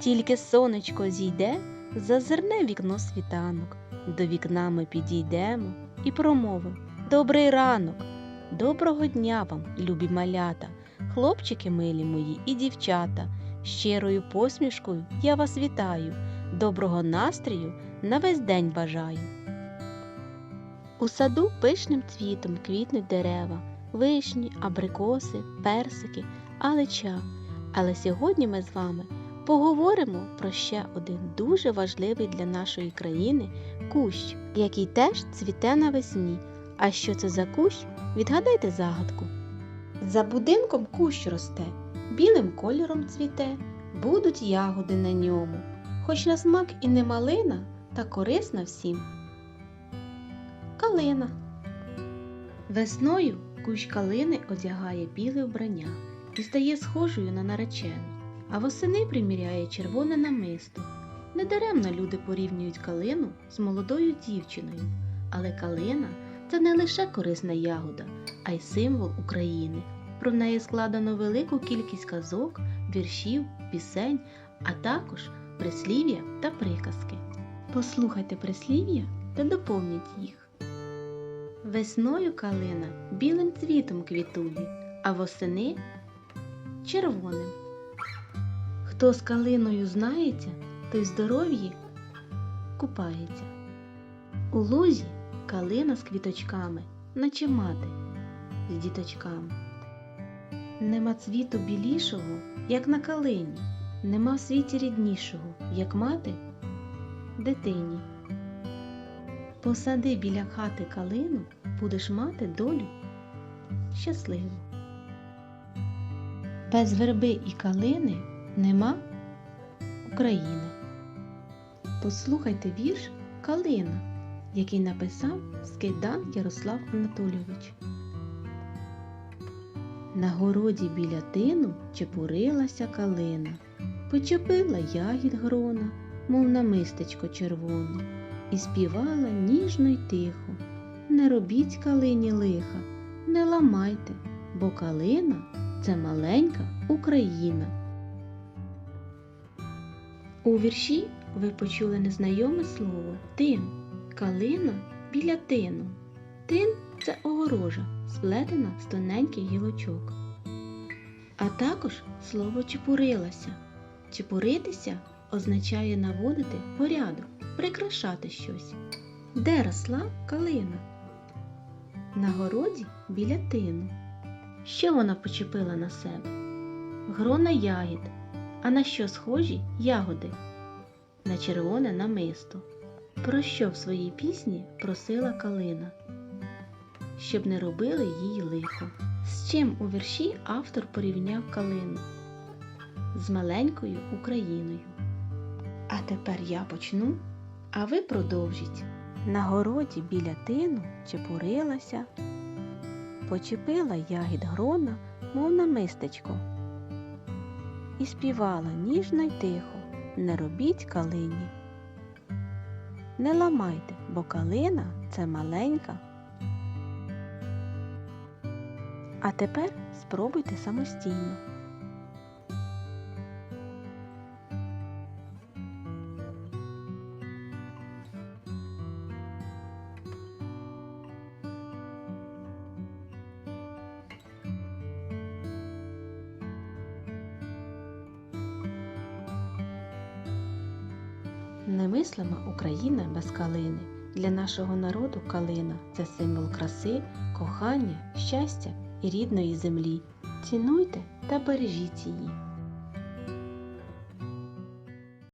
Тільки сонечко зійде, зазирне вікно світанок. До вікна ми підійдемо і промовимо Добрий ранок! Доброго дня вам, любі малята, хлопчики милі мої і дівчата. Щирою посмішкою я вас вітаю, доброго настрію на весь день бажаю. У саду пишним цвітом квітнуть дерева, вишні, абрикоси, персики, алеча. Але сьогодні ми з вами поговоримо про ще один дуже важливий для нашої країни кущ, який теж цвіте навесні. А що це за кущ? Відгадайте загадку. За будинком кущ росте, білим кольором цвіте, будуть ягоди на ньому. Хоч на смак і не малина, та корисна всім. Калина. Весною кущ калини одягає біле вбрання і стає схожою на наречену а восени приміряє червоне намисто. Недаремно люди порівнюють калину з молодою дівчиною, але калина це не лише корисна ягода, а й символ України. Про неї складено велику кількість казок, віршів, пісень, а також прислів'я та приказки. Послухайте прислів'я та доповніть їх. Весною калина білим цвітом квітує, а восени червоним. Хто з калиною знається, той здоров'ї купається. У лузі калина з квіточками, наче мати з діточками. Нема цвіту білішого, як на калині, нема в світі ріднішого, як мати дитині. Посади біля хати калину, будеш мати долю щасливу. Без верби і калини нема України. Послухайте вірш Калина, який написав Скидан Ярослав Анатолійович. На городі біля тину чепурилася калина, почепила ягід грона, мов намистечко червоне, і співала ніжно й тихо. Не робіть калині лиха, не ламайте, бо калина це маленька Україна. У вірші ви почули незнайоме слово тин, калина біля тину. Тин це огорожа, сплетена з тоненьких гілочок. А також слово чепурилася. Чепуритися означає наводити порядок, прикрашати щось. Де росла калина? На городі біля тину. Що вона почепила на себе? Грона ягід. А на що схожі ягоди? На червоне намисто. Про що в своїй пісні просила калина? Щоб не робили їй лихо. З чим у вірші автор порівняв калину? З маленькою Україною. А тепер я почну, а ви продовжіть. На городі біля тину чепурилася, почепила ягід грона, мов намистечко і співала ніжно й тихо Не робіть калині. Не ламайте, бо калина це маленька. А тепер спробуйте самостійно. Немислима Україна без калини. Для нашого народу калина це символ краси, кохання, щастя і рідної землі. Цінуйте та бережіть її.